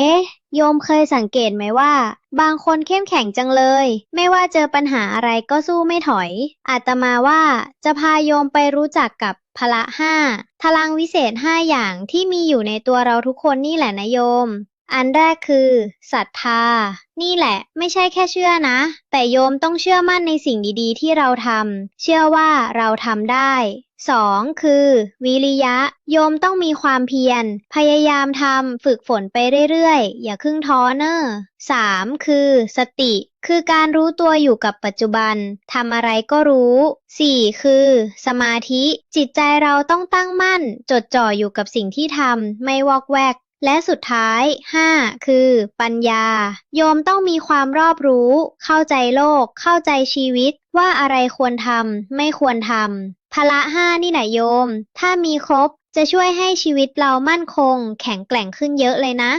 เอ๊ะ โยมเคยสังเกตไหมว่า บางคนเข้มแข็งจังเลย ไม่ว่าเจอปัญหาอะไรก็สู้ไม่ถอย อาตมาว่าจะพาโยมไปรู้จักกับพละห้าพลังวิเศษห้าอย่างที่มีอยู่ในตัวเราทุกคนนี่แหละนะโยม อันแรกคือศรัทธา นี่แหละ ไม่ใช่แค่เชื่อนะ แต่โยมต้องเชื่อมั่นในสิ่งดีๆ ที่เราทำเชื่อว่าเราทำได้สองคือ วิริยะ โยมต้องมีความเพียร พยายามทำฝึกฝนไปเรื่อยๆ อย่าครึ่งท้อเนอะสามคือ สติ คือการรู้ตัวอยู่กับปัจจุบันทำอะไรก็รู้สี่คือ สมาธิ จิตใจเราต้องตั้งมั่น จดจ่ออยู่กับสิ่งที่ทำไม่วอกแวก และสุดท้าย 5. คือ ปัญญา โยมต้องมีความรอบรู้ เข้าใจโลก เข้าใจชีวิต ว่าอะไรควรทำไม่ควรทำพละห้านี่แหละโยม ถ้ามีครบจะช่วยให้ชีวิตเรามั่นคง แข็งแกร่งขึ้นเยอะเลยนะ